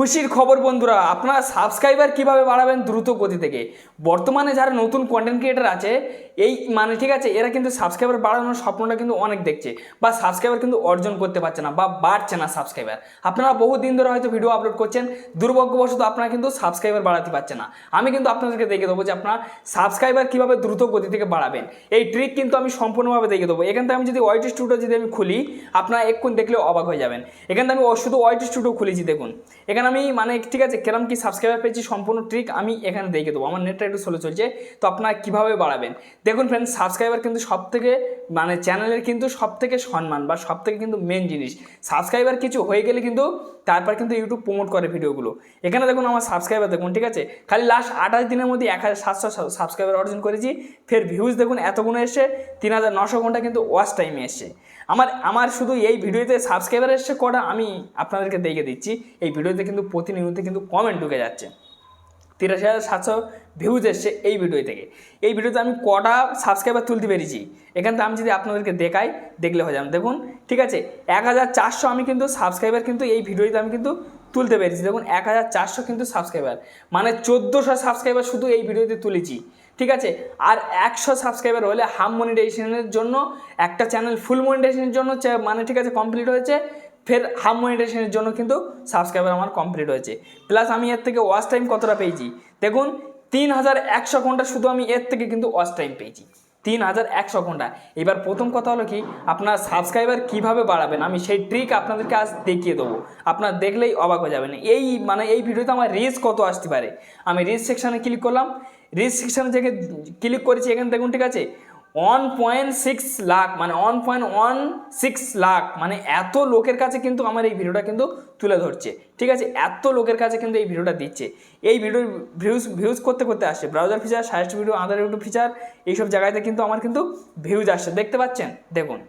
খুশির খবর বন্ধুরা, আপনারা সাবস্ক্রাইবার কীভাবে বাড়াবেন দ্রুত গতি থেকে? বর্তমানে যারা নতুন কন্টেন্ট ক্রিয়েটার আছে, এই মানে ঠিক আছে, এরা কিন্তু সাবস্ক্রাইবার বাড়ানোর স্বপ্নটা কিন্তু অনেক দেখছে বা সাবস্ক্রাইবার কিন্তু অর্জন করতে পারছে না বা বাড়ছে না সাবস্ক্রাইবার আপনারা বহু দিন ধরে হয়তো ভিডিও আপলোড করছেন, দুর্ভাগ্যবশত আপনারা কিন্তু সাবস্ক্রাইবার বাড়াতে পারছে না। আমি কিন্তু আপনাদেরকে দেখে দেবো যে আপনার সাবস্ক্রাইবার কীভাবে দ্রুত গতি থেকে বাড়াবেন। এই ট্রিক কিন্তু আমি সম্পূর্ণভাবে দেখে দেবো। এখান থেকে আমি যদি ওয়াইটি স্টুডিও যদি আমি খুলি, আপনারা এক্ষুন দেখলে অবাক হয়ে যাবেন। এখান থেকে আমি শুধু ওয়াইটি স্টুডিও খুলেছি, দেখুন। এখানে আমি মানে ঠিক আছে, কেরম কি সাবস্ক্রাইবার পেয়েছি, সম্পূর্ণ ট্রিক আমি এখানে দেখে দেবো। আমার নেটটা একটু স্লো চলছে, তো আপনারা কীভাবে বাড়াবেন? দেখুন ফ্রেন্ড সাবস্ক্রাইবার কিন্তু সব থেকে মানে চ্যানেলের কিন্তু সব থেকে সম্মান বা সব থেকে কিন্তু মেন জিনিস। সাবস্ক্রাইবার কিছু হয়ে গেলে কিন্তু তারপর কিন্তু ইউটিউব প্রমোট করে ভিডিওগুলো এখানে দেখুন আমার সাবস্ক্রাইবার দেখুন, ঠিক আছে? খালি লাস্ট আঠাশ দিনের মধ্যে এক হাজার সাতশো সাবস্ক্রাইবার অর্জন করেছি। ফের ভিউজ দেখুন এতগুলো এসে তিন হাজার নশো ঘণ্টা কিন্তু ওয়াচ টাইমে এসছে। আমার আমার শুধু এই ভিডিওতে সাবস্ক্রাইবার এসছে কটা, আমি আপনাদেরকে দেখে দিচ্ছি। এই ভিডিওতে কিন্তু প্রতিনিয়ত কিন্তু কমেন্ট ঢুকে যাচ্ছে। তিরাশি হাজার সাতশো ভিউজ এসছে এই ভিডিও থেকে। এই ভিডিওতে আমি কটা সাবস্ক্রাইবার তুলতে পেরেছি? এখান থেকে আমি যদি আপনাদেরকে দেখাই, দেখলে হয়ে যাবে। দেখুন, ঠিক আছে, এক হাজার চারশো আমি কিন্তু সাবস্ক্রাইবার কিন্তু এই ভিডিওতে আমি কিন্তু তুলতে পেরেছি। দেখুন, এক হাজার চারশো কিন্তু সাবস্ক্রাইবার মানে চোদ্দোশো সাবস্ক্রাইবার শুধু এই ভিডিওতে তুলেছি। ঠিক আছে, আর একশো সাবস্ক্রাইবার হলে হাফ মনিটাইজেশনের জন্য, একটা চ্যানেল ফুল মনিটাইজেশনের জন্য মানে ঠিক আছে কমপ্লিট হয়েছে। ফের হাফ মনিটাইজেশনের জন্য কিন্তু সাবস্ক্রাইবার আমার কমপ্লিট হয়েছে। প্লাস আমি এর থেকে ওয়াচ টাইম কতটা পেয়েছি? দেখুন, তিন হাজার একশো ঘণ্টা শুধু আমি এর থেকে কিন্তু ওয়াচ টাইম পেয়েছি। তিন হাজার একশো ঘণ্টা। এবার প্রথম কথা হলো কি, আপনার সাবস্ক্রাইবার কীভাবে বাড়াবেন? আমি সেই ট্রিক আপনাদেরকে আজ দেখিয়ে দেবো। আপনার দেখলেই অবাক হয়ে যাবেন। এই মানে এই ভিডিওতে আমার রিচ কত আসতে পারে? আমি রিচ সেকশানে ক্লিক করলাম। রিচ সেকশানে থেকে ক্লিক করেছি, এখানে দেখুন ঠিক আছে ওয়ান পয়েন্ট সিক্স লাখ মানে one point one six lakh মানে এত লোকের কাছে কিন্তু আমার এই ভিডিওটা কিন্তু তুলে ধরছে। ঠিক আছে? এত লোকের কাছে কিন্তু এই ভিডিওটা দিচ্ছে। এই ভিডিওর ভিউজ ভিউজ করতে করতে আসছে। Browser feature suggest video other YouTube feature এইসব জায়গাতে কিন্তু আমার কিন্তু ভিউজ আসছে। দেখতে পাচ্ছেন? দেখুন।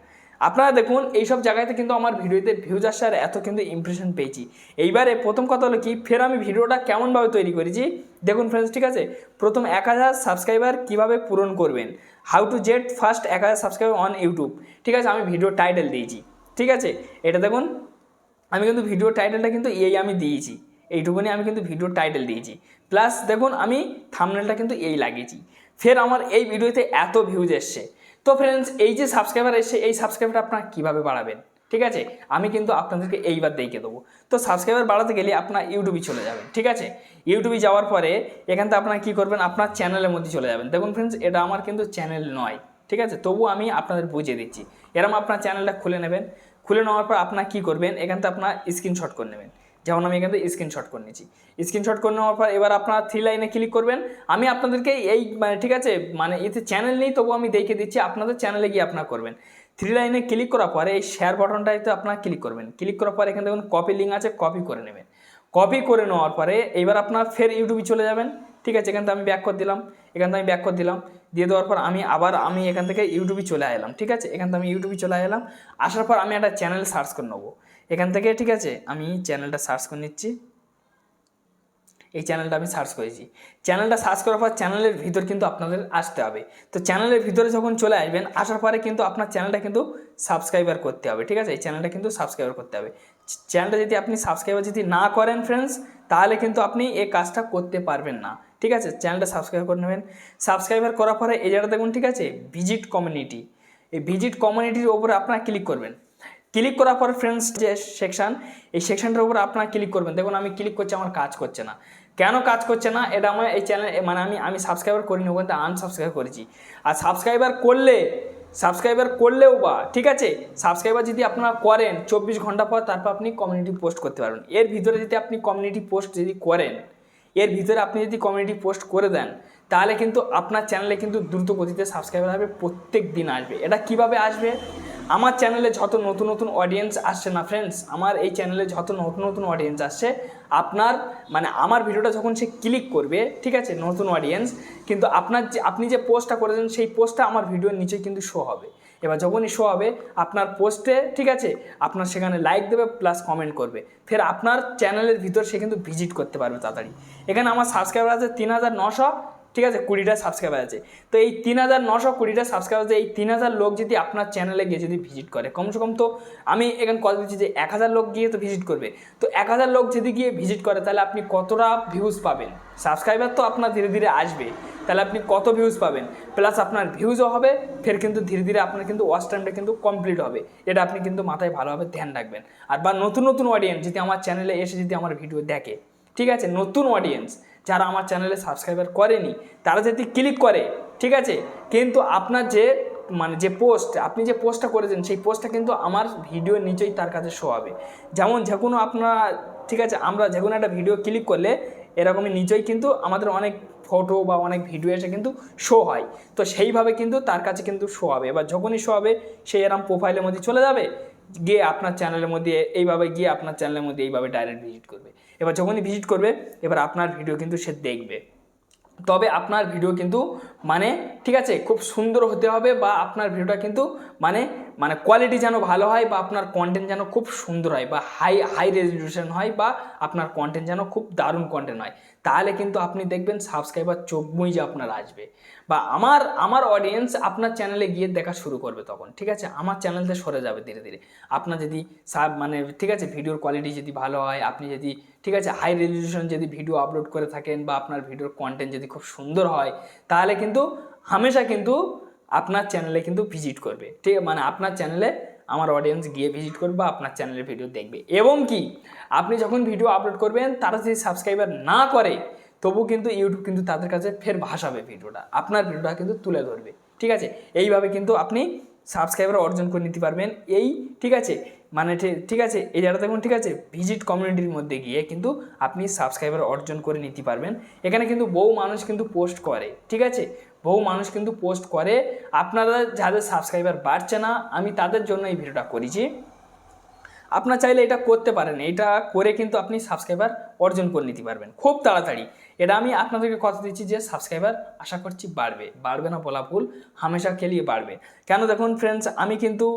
আপনারা দেখুন, এইসব জায়গাতে কিন্তু আমার ভিডিওতে ভিউজ আসছে আর এত কিন্তু ইমপ্রেশন পেয়েছি। এইবারে প্রথম কথা হলো কি, ফের আমি ভিডিওটা কেমনভাবে তৈরি করেছি? দেখুন ফ্রেন্ডস ঠিক আছে? প্রথম এক হাজার সাবস্ক্রাইবার কীভাবে পূরণ করবেন? হাউ টু জেট ফার্স্ট এক হাজার সাবস্ক্রাইবার অন ইউটিউব। ঠিক আছে, আমি ভিডিও টাইটেল দিয়েছি। ঠিক আছে, এটা দেখুন, আমি কিন্তু ভিডিও টাইটেলটা কিন্তু এই আমি দিয়েছি। এইটুকুনি আমি কিন্তু ভিডিও টাইটেল দিয়েছি। প্লাস দেখুন, আমি থামনেলটা কিন্তু এই লাগিয়েছি। ফের আমার এই ভিডিওতে এত ভিউজ এসছে। তো ফ্রেন্ডস এই যে সাবস্ক্রাইবার এসছে, এই সাবস্ক্রাইবারটা আপনারা কীভাবে বাড়াবেন? ঠিক আছে, আমি কিন্তু আপনাদেরকে এইবার দেখিয়ে দেবো। তো সাবস্ক্রাইবার বাড়াতে গেলে আপনার ইউটিউবে চলে যাবেন ঠিক আছে ইউটিউবে যাওয়ার পরে এখান থেকে আপনারা কী করবেন? আপনার চ্যানেলের মধ্যে চলে যাবেন। দেখুন ফ্রেন্ডস এটা আমার কিন্তু চ্যানেল নয়, ঠিক আছে? তবু আমি আপনাদের বুঝিয়ে দিচ্ছি। এরম আপনার চ্যানেলটা খুলে নেবেন। খুলে নেওয়ার পর আপনার কী করবেন? এখান থেকে আপনার স্ক্রিনশট করে নেবেন। যেমন আমি এখান থেকে স্ক্রিনশট করে নিয়েছি। স্ক্রিনশট করে নেওয়ার পর এবার আপনারা থ্রি লাইনে ক্লিক করবেন। আমি আপনাদেরকে এই মানে ঠিক আছে মানে এতে চ্যানেল নেই তবু আমি দেখে দিচ্ছি, আপনাদের চ্যানেলে গিয়ে আপনারা করবেন। থ্রি লাইনে ক্লিক করার পরে এই শেয়ার বাটনটাতে আপনারা ক্লিক করবেন। ক্লিক করার পরে এখানে দেখুন কপি লিঙ্ক আছে কপি করে নেবেন। কপি করে নেওয়ার পরে এবার আপনার ফের ইউটিউবে চলে যাবেন। ঠিক আছে, এখান থেকে আমি ব্যাক করে দিলাম, এখান থেকে আমি ব্যাক করে দিলাম, দিয়ে দেওয়ার পর আমি আবার আমি এখান থেকে ইউটিউবে চলে এলাম, ঠিক আছে? এখান থেকে আমি ইউটিউবে চলে এলাম, আসার পর আমি একটা চ্যানেল সার্চ করে নেব। এখান থেকে, ঠিক আছে, আমি চ্যানেলটা সার্চ করে নিচ্ছি। এই চ্যানেলটা আমি সার্চ করেছি। চ্যানেলটা সার্চ করার পর চ্যানেলের ভিতর কিন্তু আপনাদের আসতে হবে। তো চ্যানেলের ভিতরে যখন চলে আসবেন, আসার পরে কিন্তু আপনার চ্যানেলটা কিন্তু সাবস্ক্রাইবার করতে হবে, ঠিক আছে? এই চ্যানেলটা কিন্তু সাবস্ক্রাইবার করতে হবে। চ্যানেলটা যদি আপনি সাবস্ক্রাইবার যদি না করেন ফ্রেন্ডস তাহলে কিন্তু আপনি এই কাজটা করতে পারবেন না। ঠিক আছে? চ্যানেলটা সাবস্ক্রাইব করে নেবেন। সাবস্ক্রাইবার করার পরে এই জায়গাটা দেখুন, ঠিক আছে? ভিজিট কমিউনিটি এই ভিজিট কমিউনিটির ওপরে আপনারা ক্লিক করবেন। ক্লিক করার পর ফ্রেন্ডস যে সেকশন এই সেকশনটার উপর আপনারা ক্লিক করবেন। দেখুন, আমি ক্লিক করছি, আমার কাজ করছে না। কেন কাজ করছে না? এটা আমার এই চ্যানেল মানে আমি আমি সাবস্ক্রাইবার করিনি, ওখানে আনসাবস্ক্রাইব করেছি। আর সাবস্ক্রাইবার করলে সাবস্ক্রাইবার করলেও বা, ঠিক আছে? সাবস্ক্রাইবার যদি আপনারা করেন, চব্বিশ ঘণ্টা পর তারপর আপনি কমিউনিটি পোস্ট করতে পারবেন। এর ভিতরে যদি আপনি কমিউনিটি পোস্ট যদি করেন, এর ভিতরে আপনি যদি কমিউনিটি পোস্ট করে দেন, তাহলে কিন্তু আপনার চ্যানেলে কিন্তু দ্রুত গতিতে সাবস্ক্রাইবার হবে, প্রত্যেক দিন আসবে। এটা কীভাবে আসবে? আমার চ্যানেলে যত নতুন নতুন অডিয়েন্স আসছে না ফ্রেন্ডস আমার এই চ্যানেলে যত নতুন নতুন অডিয়েন্স আসছে, আপনার মানে আমার ভিডিওটা যখন সে ক্লিক করবে, ঠিক আছে, নতুন অডিয়েন্স কিন্তু আপনার যে, আপনি যে পোস্টটা করেছেন, সেই পোস্টটা আমার ভিডিওর নিচে কিন্তু শো হবে। এবার যখনই শো হবে, আপনার পোস্টে ঠিক আছে, আপনার সেখানে লাইক দেবে প্লাস কমেন্ট করবে। ফের আপনার চ্যানেলের ভিতর সে কিন্তু ভিজিট করতে পারবে তাড়াতাড়ি। এখানে আমার সাবস্ক্রাইবার আছে তিন হাজার নশো ঠিক আছে, কুড়িটা সাবস্ক্রাইবার আছে। তো এই তিন হাজার নশো কুড়িটা সাবস্ক্রাইবার আছে এই তিন হাজার লোক যদি আপনার চ্যানেলে গিয়ে যদি ভিজিট করে, কমসে কম তো আমি এখানে কথা দিচ্ছি যে এক হাজার লোক গিয়ে তো ভিজিট করবে। তো এক হাজার লোক যদি গিয়ে ভিজিট করে, তাহলে আপনি কতটা ভিউজ পাবেন? সাবস্ক্রাইবার তো আপনার ধীরে ধীরে আসবে, তাহলে আপনি কত ভিউজ পাবেন? প্লাস আপনার ভিউজও হবে, ফের কিন্তু ধীরে ধীরে আপনার কিন্তু ওয়াচ টাইমটা কিন্তু কমপ্লিট হবে। এটা আপনি কিন্তু মাথায় ভালোভাবে ধ্যান রাখবেন। আর বা নতুন নতুন অডিয়েন্স যদি আমার চ্যানেলে এসে যদি আমার ভিডিও দেখে, ঠিক আছে, নতুন অডিয়েন্স যারা আমার চ্যানেলে সাবস্ক্রাইবার করেনি, তারা যদি ক্লিক করে, ঠিক আছে? কিন্তু আপনার যে মানে যে পোস্ট, আপনি যে পোস্টটা করেছেন, সেই পোস্টটা কিন্তু আমার ভিডিও নিচেই তার কাছে শো হবে। যেমন যে কোনো আপনারা, ঠিক আছে? আমরা যে কোনো একটা ভিডিও ক্লিক করলে, এরকমই নিচেই কিন্তু আমাদের অনেক ফটো বা অনেক ভিডিও এসে কিন্তু শো হয়। তো সেইভাবে কিন্তু তার কাছে কিন্তু শো হবে। এবার যখনই শো হবে সেই এরম প্রোফাইলের মধ্যে চলে যাবে, গিয়ে আপনার চ্যানেলের মধ্যে এইভাবে গিয়ে আপনার চ্যানেলের মধ্যে এইভাবে ডাইরেক্ট ভিজিট করবে। এবার যখনই ভিজিট করবে, এবার আপনার ভিডিও কিন্তু সে দেখবে। তবে আপনার ভিডিও কিন্তু মানে ঠিক আছে? খুব সুন্দর হতে হবে বা আপনার ভিডিওটা কিন্তু মানে মানে কোয়ালিটি যেন ভালো হয় বা আপনার কন্টেন্ট যেন খুব সুন্দর হয় বা হাই হাই রেজলিউশন হয় বা আপনার কন্টেন্ট যেন খুব দারুণ কন্টেন্ট হয়। তাহলে কিন্তু আপনি দেখবেন সাবস্ক্রাইবার চোখ যে আপনার আসবে। বা আমার আমার অডিয়েন্স আপনার চ্যানেলে গিয়ে দেখা শুরু করবে তখন, ঠিক আছে? আমার চ্যানেলতে সরে যাবে ধীরে ধীরে। আপনার যদি সাব মানে ঠিক আছে ভিডিওর কোয়ালিটি যদি ভালো হয়, আপনি যদি ঠিক আছে হাই রেজলিউশন যদি ভিডিও আপলোড করে থাকেন বা আপনার ভিডিওর কন্টেন্ট যদি খুব সুন্দর হয়, তাহলে কিন্তু হামেশা কিন্তু আপনার চ্যানেলে কিন্তু ভিজিট করবে। ঠিক আছে? মানে আপনার চ্যানেলে আমার অডিয়েন্স গিয়ে ভিজিট করবে বা আপনার চ্যানেলের ভিডিও দেখবে। এবং কি, আপনি যখন ভিডিও আপলোড করবেন, তারা যদি সাবস্ক্রাইবার না করে, তবু কিন্তু ইউটিউব কিন্তু তাদের কাছে ফের ভাসাবে ভিডিওটা আপনার ভিডিওটা কিন্তু তুলে ধরবে। ঠিক আছে? এইভাবে কিন্তু আপনি সাবস্ক্রাইবার অর্জন করে নিতে পারবেন। এই, ঠিক আছে? মানে ঠিক আছে, এই জায়গাটা দেখুন, ঠিক আছে ভিজিট কমিউনিটির মধ্যে গিয়ে কিন্তু আপনি সাবস্ক্রাইবার অর্জন করে নিতে পারবেন। এখানে কিন্তু বহু মানুষ কিন্তু পোস্ট করে, ঠিক আছে? বহু মানুষ কিন্তু পোস্ট করে। আপনারা যাদের সাবস্ক্রাইবার বাড়ছে না, আমি তাদের জন্য এই ভিডিওটা করেছি। আপনার চাইলে এটা করতে পারেন। এটা করে কিন্তু আপনি সাবস্ক্রাইবার অর্জন করে নিতে পারবেন। খুব তাড়াতাড়ি। এটা আমি আপনাদেরকে কথা দিচ্ছি যে সাবস্ক্রাইবার আশা করছি বাড়বে। বাড়বে না বলা ভুল, হামেশা খেলিয়ে বাড়বে। কেন দেখুন ফ্রেন্ডস আমি কিন্তু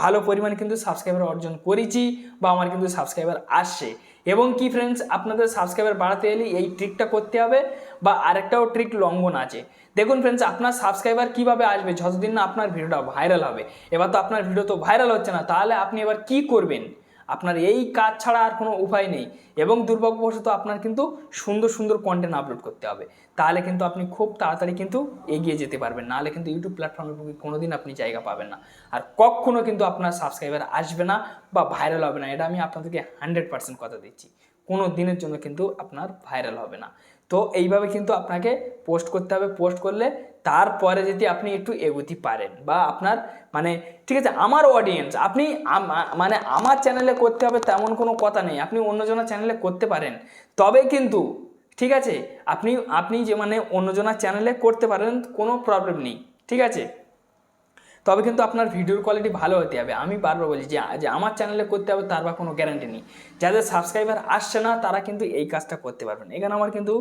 ভালো পরিমাণে কিন্তু সাবস্ক্রাইবার অর্জন করেছি বা আমার কিন্তু সাবস্ক্রাইবার আসছে। এবং কি ফ্রেন্ডস আপনাদের সাবস্ক্রাইবার বাড়াতে এলে এই ট্রিকটা করতে হবে বা আরেকটাও ট্রিক লঙ্ঘন আছে। দেখুন ফ্রেন্ডস আপনার সাবস্ক্রাইবার কীভাবে আসবে? যতদিন না আপনার ভিডিওটা ভাইরাল হবে। এবার তো আপনার ভিডিও তো ভাইরাল হচ্ছে না, তাহলে আপনি এবার কি করবেন? আপনার এই কাজ ছাড়া আর কোনো উপায় নেই এবং দুর্ভাগ্যবশত আপনার কিন্তু সুন্দর সুন্দর কন্টেন্ট আপলোড করতে হবে। তাহলে কিন্তু আপনি খুব তাড়াতাড়ি কিন্তু এগিয়ে যেতে পারবেন। নাহলে কিন্তু ইউটিউব প্ল্যাটফর্মের পক্ষে কোনো দিন আপনি জায়গা পাবেন না। আর কখনও কিন্তু আপনার সাবস্ক্রাইবার আসবে না বা ভাইরাল হবে না। এটা আমি আপনাদেরকে হান্ড্রেড পার্সেন্ট কথা দিচ্ছি। কোনো দিনের জন্য কিন্তু আপনার ভাইরাল হবে না। তো এইভাবে কিন্তু আপনাকে পোস্ট করতে হবে। পোস্ট করলে তারপরে যদি আপনি একটু এগোতে পারেন বা আপনার মানে ঠিক আছে, আমার অডিয়েন্স আপনি মানে আমার চ্যানেলে করতে হবে তেমন কোনো কথা নেই। আপনি অন্যজনের চ্যানেলে করতে পারেন। তবে কিন্তু, ঠিক আছে, আপনি আপনি যে মানে অন্যজনের চ্যানেলে করতে পারেন, কোনো প্রবলেম নেই। ঠিক আছে? তবে কিন্তু আপনার ভিডিওর কোয়ালিটি ভালো হতে হবে। আমি বারবার বলি যে যে আমার চ্যানেলে করতে হবে, তার বা কোনো গ্যারান্টি নেই। যাদের সাবস্ক্রাইবার আসছে না, তারা কিন্তু এই কাজটা করতে পারবেন এখানে আমার কিন্তু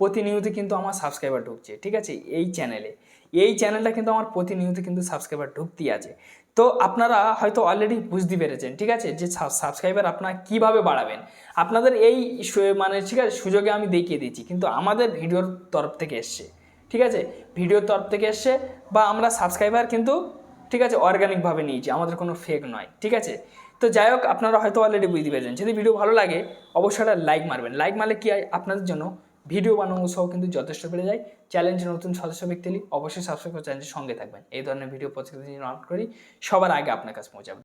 প্রতিনিয়ত কিন্তু আমার সাবস্ক্রাইবার ঢুকছে, ঠিক আছে? এই চ্যানেলে এই চ্যানেলটা কিন্তু আমার প্রতিনিয়ত কিন্তু সাবস্ক্রাইবার ঢুকতেই আছে। তো আপনারা হয়তো অলরেডি বুঝতে পেরেছেন, ঠিক আছে? যে সাবস্ক্রাইবার আপনারা কীভাবে বাড়াবেন? আপনাদের এই মানে ঠিক আছে, সুযোগে আমি দেখিয়ে দিচ্ছি। কিন্তু আমাদের ভিডিওর তরফ থেকে এসছে, ঠিক আছে? ভিডিওর তরফ থেকে এসছে বা আমরা সাবস্ক্রাইবার কিন্তু ঠিক আছে অর্গানিকভাবে নিয়েছি, আমাদের কোনো ফেক নয়, ঠিক আছে? তো যাই হোক, আপনারা হয়তো অলরেডি বুঝতে পেরেছেন। যদি ভিডিও ভালো লাগে, অবশ্যই একটা লাইক মারবেন। লাইক মারলে কি হয়? আপনাদের জন্য ভিডিও বানানো সহ কিন্তু যথেষ্ট বেড়ে যায়। চ্যালেঞ্জের নতুন সদস্য ব্যক্তি অবশ্যই সাবস্ক্রাইব করে চ্যালেঞ্জের সঙ্গে থাকবেন। এই ধরনের ভিডিও প্রত্যেকদিন আপলোড করি। সবার আগে আপনার কাছে পৌঁছাবে।